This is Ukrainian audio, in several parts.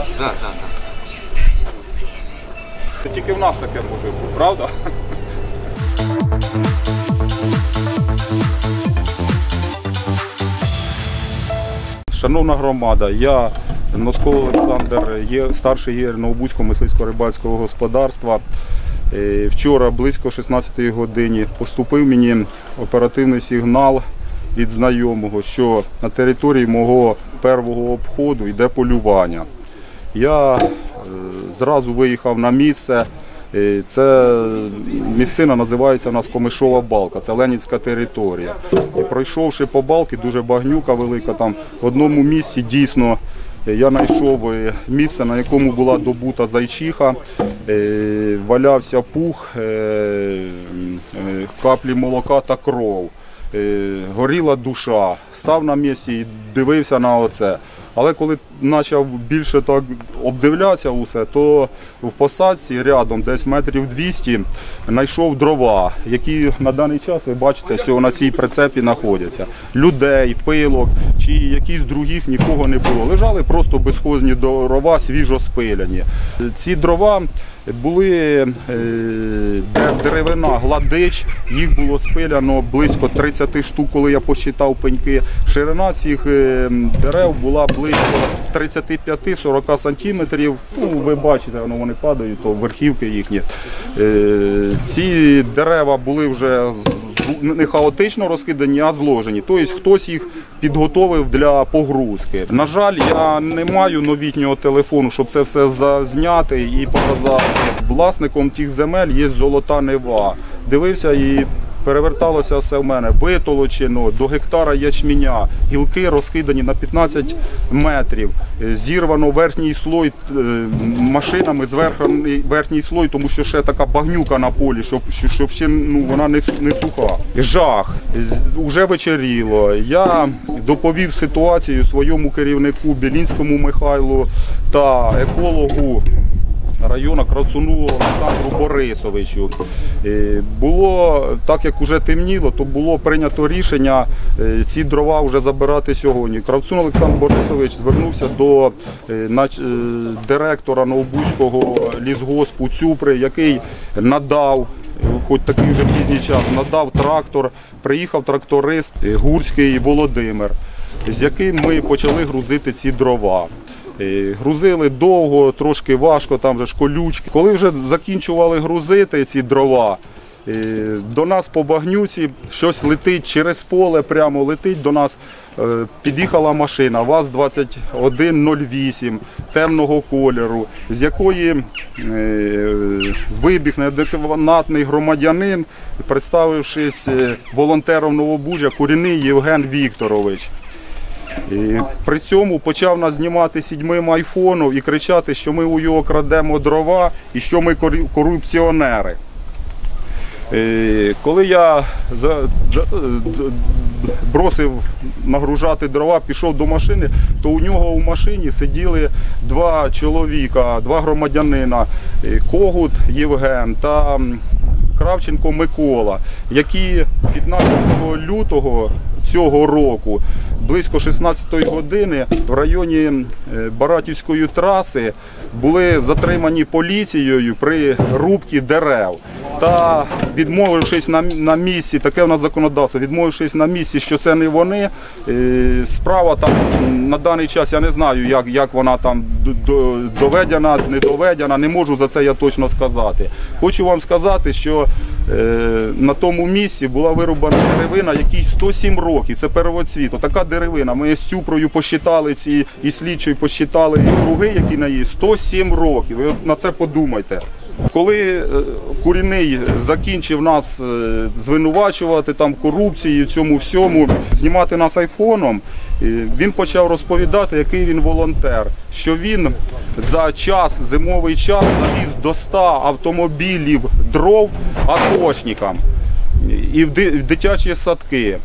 так? Так, так, так. Це тільки в нас таке може бути, правда? Шановна громада, я Носков Олександр, є старший єр Новобузького мисливсько-рибальського господарства. Е, Вчора близько 16 годині поступив мені оперативний сигнал від знайомого, що на території мого первого обходу йде полювання. Я е, зразу виїхав на місце. Е, Це місцина називається у нас Комишова балка, це Ленінська територія. І пройшовши по балки, дуже багнюка велика. Там в одному місці дійсно е, я знайшов місце, на якому була добута зайчиха, валявся пух, каплі молока та кров. Горіла душа. Став на місці і дивився на оце. Але коли почав більше так обдивлятися усе, то в посадці рядом, десь метрів 200, знайшов дрова, які на даний час ви бачите, що на цій прицепі знаходяться. Людей, пилок чи якісь других нікого не було. Лежали просто безхозні дрова, свіжо спиляні. Ці дрова були е, деревина гладич, їх було спиляно близько 30 штук, коли я посчитав пеньки. Ширина цих е, дерев була близько 35-40 сантиметрів. Ну, ви бачите, вони падають, то верхівки їхні. Е, Ці дерева були вже не хаотично розкидані, а зложені. Тобто хтось їх підготовив для погрузки. На жаль, я не маю новітнього телефону, щоб це все зазняти і показати. Власником тих земель є золота нева. Дивився і. Переверталося все в мене, витолочено до гектара ячменя, гілки розкидані на 15 метрів, зірвано верхній слой е, машинами зверханий верхній слой, тому що ще така багнюка на полі, щоб, щоб- ще ну, вона не, не суха. Жах, З- уже вечеріло. Я доповів ситуацію своєму керівнику Білінському Михайлу та екологу району Крацуну Олександру Борисовичу. Е, Було, так як вже темніло, то було прийнято рішення е, ці дрова вже забирати сьогодні. Кравцун Олександр Борисович звернувся до е, директора Новобузького лісгоспу Цюпри, який надав. Хоч такий вже пізній час надав трактор, приїхав тракторист Гурський Володимир, з яким ми почали грузити ці дрова. Грузили довго, трошки важко, там вже ж колючки. Коли вже закінчували грузити ці дрова, до нас по багнюці щось летить через поле, прямо летить до нас. Е, Під'їхала машина ВАЗ-2108 темного кольору, з якої е, вибіг неадекватний громадянин, представившись е, волонтером Новобужа, Куріний Євген Вікторович. І при цьому почав нас знімати сідьмим айфоном і кричати, що ми у його крадемо дрова і що ми кору- корупціонери. Е, Коли я за, за, бросив нагружати дрова, пішов до машини, то у нього у машині сиділи два чоловіка, два громадянина Когут Євген та Кравченко Микола, які 15 лютого цього року близько 16-ї години в районі е, Баратівської траси були затримані поліцією при рубці дерев. Та відмовившись на, на місці, таке в нас законодавство, відмовившись на місці, що це не вони, е, справа там на даний час я не знаю, як, як вона там доведена, не доведена, не можу за це я точно сказати. Хочу вам сказати, що на тому місці була вирубана деревина, якій 107 років. Це первоцвіт. Така деревина. Ми з Цюпрою посчитали ці і слідчою посчитали круги, які на її 107 років. Ви на це подумайте. Коли е, Куріний закінчив нас е, звинувачувати там корупції, цьому всьому, знімати нас айфоном, е, він почав розповідати, який він волонтер, що він за час, зимовий час навіз до 100 автомобілів дров атошникам і в дитячі садки.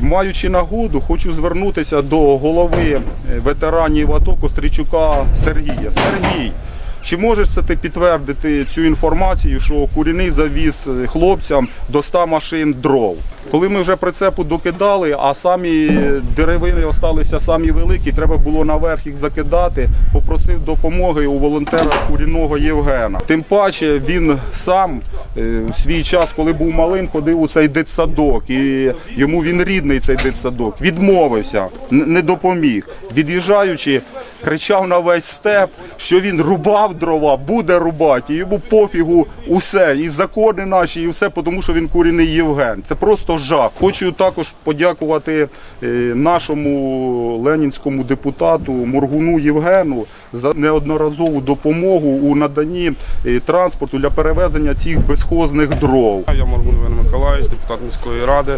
Маючи нагоду, хочу звернутися до голови ветеранів АТО Костричука Сергія. Сергій, Чи можеш це ти підтвердити цю інформацію, що Куріний завіз е, хлопцям до 100 машин дров? Коли ми вже прицепу докидали, а самі деревини залишилися самі великі, треба було наверх їх закидати, попросив допомоги у волонтера Куріного Євгена. Тим паче він сам е, в свій час, коли був малим, ходив у цей дитсадок, і йому він рідний цей дитсадок. Відмовився, не допоміг. Від'їжджаючи, кричав на весь степ, що він рубав дрова, буде рубати. І йому пофігу усе, і закони наші, і все, тому що він куріний Євген. Це просто жах. Хочу також подякувати е, нашому ленінському депутату Моргуну Євгену за неодноразову допомогу у наданні е, транспорту для перевезення цих безхозних дров. Я Моргун Іван Миколаївич, депутат міської ради.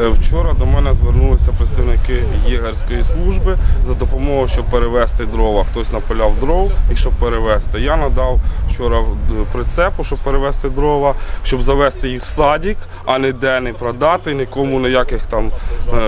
Е, Вчора до мене звернулися представники єгерської служби за допомогою, щоб перевезти дрова. Хтось напиляв дров і щоб перевезти. Я надав вчора е, прицепу, щоб перевезти дрова, щоб завести їх в садик, а не де не продати, нікому ніяких там,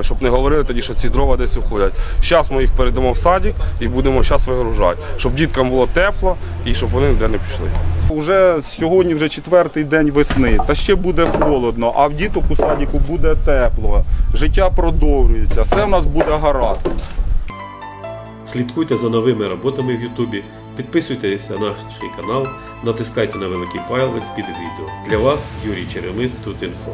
щоб не говорили тоді, що ці дрова десь уходять. Зараз ми їх передамо в садик і будемо зараз вигружати, щоб діткам було тепло і щоб вони ніде не пішли. Уже сьогодні вже четвертий день весни, та ще буде холодно, а в діток у садіку буде тепло. Життя продовжується, все в нас буде гаразд. Слідкуйте за новими роботами в Ютубі, підписуйтесь на наш канал, натискайте на великий палець під відео. Для вас Юрій Черемис тут інфо.